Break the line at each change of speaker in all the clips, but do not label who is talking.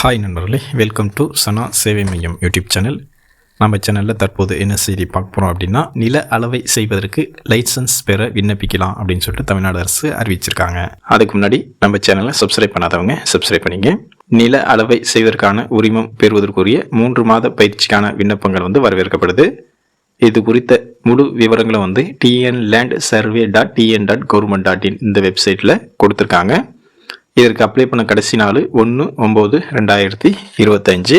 Hi நண்பர்களே. Welcome to சனா சேவை மையம் யூடியூப் சேனல் நம்ம சேனலில் தற்போது என்ன செய்தி பார்க்க போகிறோம் அப்படின்னா நில அளவை செய்வதற்கு லைசன்ஸ் பெற விண்ணப்பிக்கலாம் அப்படின்னு சொல்லிட்டு தமிழ்நாடு அரசு அறிவிச்சிருக்காங்க. அதுக்கு முன்னாடி நம்ம சேனலை சப்ஸ்கிரைப் பண்ணாதவங்க சப்ஸ்கிரைப் பண்ணிங்க நில அளவை செய்வதற்கான உரிமம் பெறுவதற்குரிய மூன்று மாத பயிற்சிக்கான விண்ணப்பங்கள் வந்து வரவேற்கப்படுது. இது குறித்த முழு விவரங்களை வந்து TN land survey dot TN dot government dot in இந்த வெப்சைட்டில் கொடுத்துருக்காங்க. இதற்கு அப்ளை பண்ண கடைசி நாள் ஒன்று ஒம்பது ரெண்டாயிரத்தி இருபத்தஞ்சு.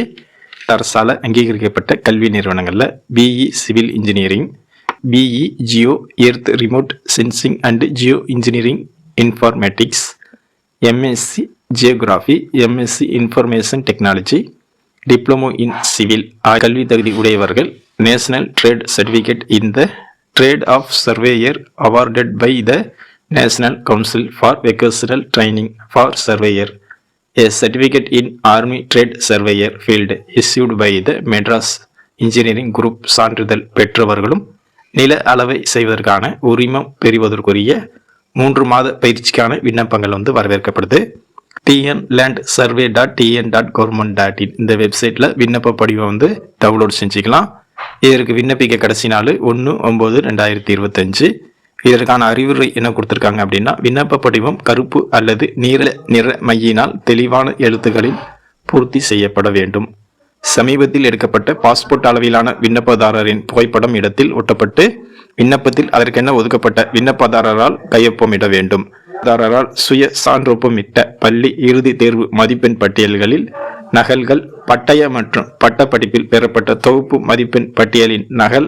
அரசால் அங்கீகரிக்கப்பட்ட கல்வி நிறுவனங்களில் BE civil engineering BE geo earth remote sensing and geo engineering informatics MSc geography MSc information technology diploma in civil கல்வி தகுதி உடையவர்கள் national trade certificate in the trade of surveyor awarded by the national council for vocational training for surveyor a certificate in army trade surveyor field issued by the Madras engineering group சான்றிதழ் பெற்றவர்களும் நில அளவை செய்வதற்கான உரிமம் பெறுவதற்குரிய மூன்று மாத பயிற்சிக்கான விண்ணப்பங்கள் வந்து வரவேற்கப்படுது. TN land survey dot TN dot government dot in இந்த வெப்சைட்டில் விண்ணப்ப படிவம் வந்து டவுன்லோட் செஞ்சுக்கலாம். இதற்கு விண்ணப்பிக்க கடைசி நாள் ஒன்று ஒம்பது ரெண்டாயிரத்தி இருபத்தஞ்சு. இதற்கான அறிவுரை என்ன கொடுத்துருக்காங்க அப்படின்னா விண்ணப்ப படிவம் கருப்பு அல்லது நீல நிற மையினால் தெளிவான எழுத்துக்களில் பூர்த்தி செய்யப்பட வேண்டும். சமீபத்தில் எடுக்கப்பட்ட பாஸ்போர்ட் அளவிலான விண்ணப்பதாரரின் புகைப்படம் இடத்தில் ஒட்டப்பட்டு விண்ணப்பத்தில் அதற்கென ஒதுக்கப்பட்ட விண்ணப்பதாரரால் கையொப்பமிட வேண்டும். தாரரால் சுய சான்றொப்பமிட்ட பள்ளி இறுதி தேர்வு மதிப்பெண் பட்டியல்களில் நகல்கள் பட்டய மற்றும் பட்டப்படிப்பில் பெறப்பட்ட தொகுப்பு மதிப்பெண் பட்டியலின் நகல்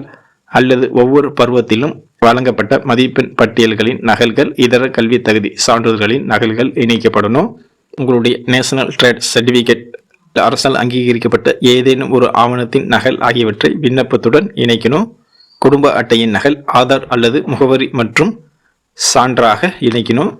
அல்லது ஒவ்வொரு பருவத்திலும் வழங்கப்பட்ட மதிப்பெண் பட்டியல்களின் நகல்கள் இதர கல்வி தகுதி சான்றிதழ்களின் நகல்கள் இணைக்கப்படணும். உங்களுடைய நேஷனல் ட்ரேட் சர்டிஃபிகேட் அரசால் அங்கீகரிக்கப்பட்ட ஏதேனும் ஒரு ஆவணத்தின் நகல் ஆகியவற்றை விண்ணப்பத்துடன் இணைக்கணும். குடும்ப அட்டையின் நகல் ஆதார் அல்லது முகவரி மற்றும் சான்றாக இணைக்கணும்.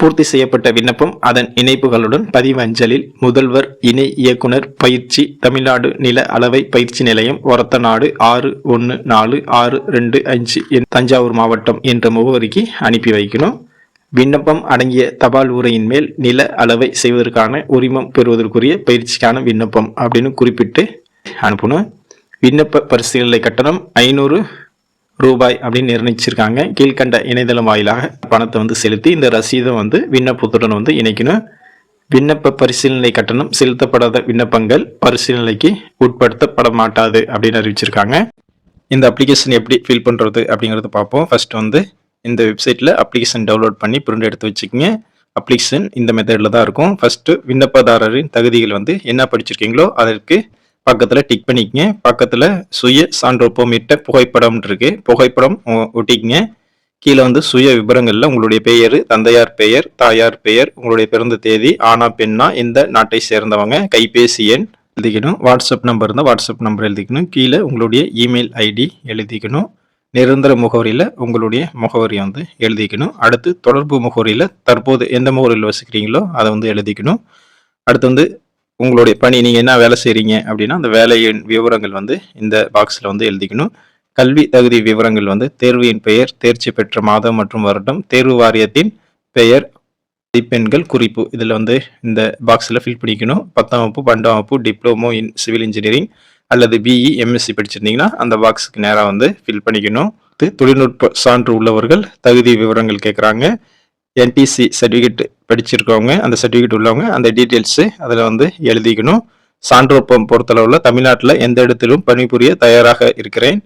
பூர்த்தி செய்யப்பட்ட விண்ணப்பம் அதன் இணைப்புகளுடன் பதிவஞ்சலில் முதல்வர் இணை இயக்குனர் பயிற்சி தமிழ்நாடு நில அளவை பயிற்சி நிலையம் ஒரத்தநாடு ஆறு ஒன்று நாலு ஆறு ரெண்டு அஞ்சு தஞ்சாவூர் மாவட்டம் என்ற முகவரிக்கு அனுப்பி வைக்கணும். விண்ணப்பம் அடங்கிய தபால் உரையின் மேல் நில அளவை செய்வதற்கான உரிமம் பெறுவதற்குரிய பயிற்சிக்கான விண்ணப்பம் அப்படின்னு குறிப்பிட்டு அனுப்பணும். விண்ணப்ப பரிசீலனை கட்டணம் ஐநூறு ரூபாய் அப்படின்னு நிர்ணயிச்சிருக்காங்க. கீழ்கண்ட இணையதளம் வாயிலாக பணத்தை வந்து செலுத்தி இந்த ரசீதை வந்து விண்ணப்பத்துடன் வந்து இணைக்கணும். விண்ணப்ப பரிசீலனை கட்டணம் செலுத்தப்படாத விண்ணப்பங்கள் பரிசீலனைக்கு உட்படுத்தப்பட மாட்டாது அப்படின்னு அறிவிச்சிருக்காங்க. இந்த அப்ளிகேஷன் எப்படி ஃபில் பண்ணுறது அப்படிங்கிறத பார்ப்போம். ஃபஸ்ட் வந்து இந்த வெப்சைட்டில் அப்ளிகேஷன் டவுன்லோட் பண்ணி பிரிண்ட் எடுத்து வச்சுக்கோங்க. அப்ளிகேஷன் இந்த மெத்தடில் தான் இருக்கும். ஃபஸ்ட்டு விண்ணப்பதாரரின் தகுதிகள் வந்து என்ன படிச்சிருக்கீங்களோ அதற்கு பக்கத்தில் டிக் பண்ணிக்கங்க. பக்கத்தில் சுய சான்றொப்பமிட்ட புகைப்படம் இருக்கு. புகைப்படம் ஒட்டிக்கங்க. கீழே வந்து சுய விவரங்களில் உங்களுடைய பெயர் தந்தையார் பெயர் தாயார் பெயர் உங்களுடைய பிறந்த தேதி ஆனா பெண்ணா இந்த நாட்டை சேர்ந்தவங்க கைபேசி எண் எழுதிக்கணும். வாட்ஸ்அப் நம்பர் இருந்தால் வாட்ஸ்அப் நம்பர் எழுதிக்கணும். கீழே உங்களுடைய இமெயில் ஐடி எழுதிக்கணும். நிரந்தர முகவரியில் உங்களுடைய முகவரியை வந்து எழுதிக்கணும். அடுத்து தொடர்பு முகவரியில் தற்போது எந்த முகவரியில் வசிக்கிறீங்களோ அதை வந்து எழுதிக்கணும். அடுத்து வந்து உங்களுடைய பணி நீங்கள் என்ன வேலை செய்கிறீங்க அப்படின்னா அந்த வேலையின் விவரங்கள் வந்து இந்த பாக்ஸில் வந்து எழுதிக்கணும். கல்வி தகுதி விவரங்கள் வந்து தேர்வின் பெயர் தேர்ச்சி பெற்ற மாதம் மற்றும் வருடம் தேர்வு வாரியத்தின் பெயர் மதிப்பெண்கள் குறிப்பு. இதில் வந்து இந்த பாக்ஸில் ஃபில் பண்ணிக்கணும். பத்தாம் வகுப்பு பன்னெண்டாம் வகுப்பு டிப்ளமோ இன் சிவில் இன்ஜினியரிங் அல்லது பிஇ எம்எஸ்சி படிச்சிருந்தீங்கன்னா அந்த பாக்ஸுக்கு நேராக வந்து ஃபில் பண்ணிக்கணும். தொழில்நுட்ப சான்று உள்ளவர்கள் தகுதி விவரங்கள் கேட்குறாங்க என்டிசி சர்டிஃபிகேட் படிச்சிருக்கவங்க அந்த சர்டிஃபிகேட் உள்ளவங்க அந்த டீட்டெயில்ஸு அதில் வந்து எழுதிக்கணும். சான்றோப்பம் பொறுத்தளவில் தமிழ்நாட்டில் எந்த இடத்திலும் பணிபுரிய தயாராக இருக்கிறேன்.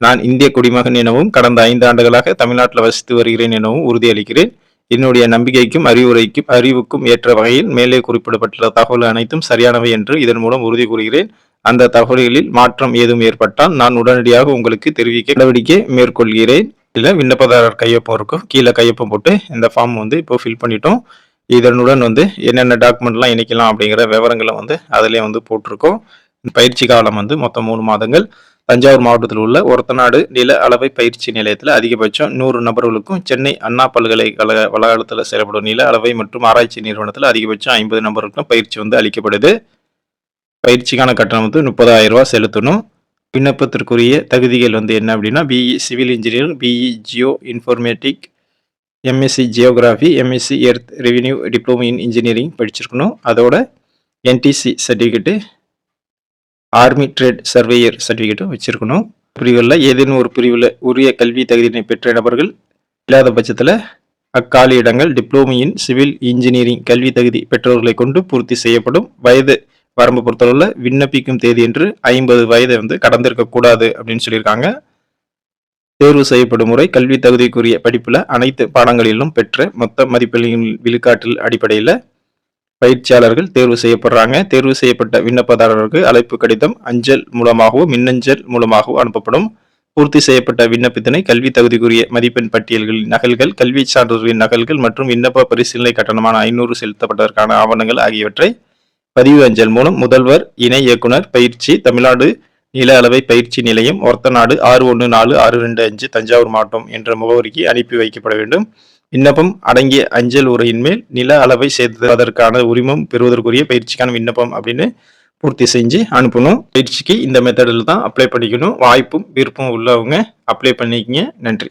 நான் இந்திய குடிமகன் எனவும் கடந்த ஐந்து ஆண்டுகளாக தமிழ்நாட்டில் வசித்து வருகிறேன் எனவும் உறுதியளிக்கிறேன். என்னுடைய நம்பிக்கைக்கும் அறிவுரைக்கும் அறிவுக்கும் ஏற்ற வகையில் மேலே குறிப்பிடப்பட்டுள்ள தகவல் அனைத்தும் சரியானவை என்று இதன் மூலம் உறுதி கூறுகிறேன். அந்த தகவல்களில் மாற்றம் ஏதும் ஏற்பட்டால் நான் உடனடியாக உங்களுக்கு தெரிவிக்க நடவடிக்கை மேற்கொள்கிறேன். இதில் விண்ணப்பதாரர் கையொப்பம் இருக்கும். கீழே கையொப்பம் போட்டு இந்த ஃபார்ம் வந்து இப்போ ஃபில் பண்ணிட்டோம். இதனுடன் வந்து என்னென்ன டாக்குமெண்ட்லாம் இணைக்கலாம் அப்படிங்கிற விவரங்களை வந்து அதிலே வந்து போட்டிருக்கோம். பயிற்சி காலம் வந்து மொத்தம் மூணு மாதங்கள். தஞ்சாவூர் மாவட்டத்தில் உள்ள ஒருத்தநாடு நில அளவை பயிற்சி நிலையத்தில் அதிகபட்சம் நூறு நபர்களுக்கும் சென்னை அண்ணா பல்கலைக்கழக வளாகத்தில் செயல்படும் நில அளவை மற்றும் ஆராய்ச்சி நிறுவனத்தில் அதிகபட்சம் ஐம்பது நபர்களுக்கும் பயிற்சி வந்து அளிக்கப்படுது. பயிற்சிக்கான கட்டணம் வந்து முப்பதாயிரம் ரூபா செலுத்தணும். விண்ணப்பத்திற்குரிய தகுதிகள் வந்து என்ன அப்படின்னா BE civil engineering BE geo informatic MSc geography MSc earth revenue diploma in engineering படிச்சிருக்கணும். அதோட
NTC certificate army trade surveyor சர்டிஃபிகேட்டும் வச்சுருக்கணும். பிரிவுகளில் ஏதேனும் ஒரு பிரிவில் உரிய கல்வி தகுதியினை பெற்ற நபர்கள் இல்லாத பட்சத்தில் அக்காலி இடங்கள் டிப்ளோமி இன் சிவில் இன்ஜினியரிங் கல்வி தகுதி பெற்றவர்களை கொண்டு பூர்த்தி செய்யப்படும். வயது வரம்பு பொறுத்தளவில் விண்ணப்பிக்கும் தேதி என்று ஐம்பது வயதை வந்து கடந்திருக்கக்கூடாது அப்படின்னு சொல்லியிருக்காங்க. தேர்வு செய்யப்படும் முறை கல்வி தகுதிக்குரிய படிப்பில் அனைத்து பாடங்களிலும் பெற்ற மொத்த மதிப்பெண்களின் விழுக்காட்டில் அடிப்படையில் பயிற்சியாளர்கள் தேர்வு செய்யப்படுறாங்க. தேர்வு செய்யப்பட்ட விண்ணப்பதாரருக்கு அழைப்பு கடிதம் அஞ்சல் மூலமாகவோ மின்னஞ்சல் மூலமாகவோ அனுப்பப்படும். பூர்த்தி செய்யப்பட்ட விண்ணப்பத்தினை கல்வி தகுதிக்குரிய மதிப்பெண் பட்டியல்களின் நகல்கள் கல்வி சான்றிதழ்களின் நகல்கள் மற்றும் விண்ணப்ப பரிசீலனை கட்டணமான ஐநூறு செலுத்தப்பட்டதற்கான ஆவணங்கள் ஆகியவற்றை பதிவு அஞ்சல் மூலம் முதல்வர் இணை இயக்குனர் பயிற்சி தமிழ்நாடு நில அளவை பயிற்சி நிலையம் ஒர்த்தநாடு ஆறு ஒன்று நாலு ஆறு ரெண்டு அஞ்சு தஞ்சாவூர் மாவட்டம் என்ற முகவரிக்கு அனுப்பி வைக்கப்பட வேண்டும். விண்ணப்பம் அடங்கிய அஞ்சல் உரையின் மேல் நில அளவை சேர்த்ததற்கான உரிமம் பெறுவதற்குரிய பயிற்சிக்கான விண்ணப்பம் அப்படின்னு பூர்த்தி செஞ்சு அனுப்பணும். பயிற்சிக்கு இந்த மெத்தடில் தான் அப்ளை பண்ணிக்கணும். வாய்ப்பும் விருப்பம் உள்ளவங்க அப்ளை பண்ணிக்கங்க. நன்றி.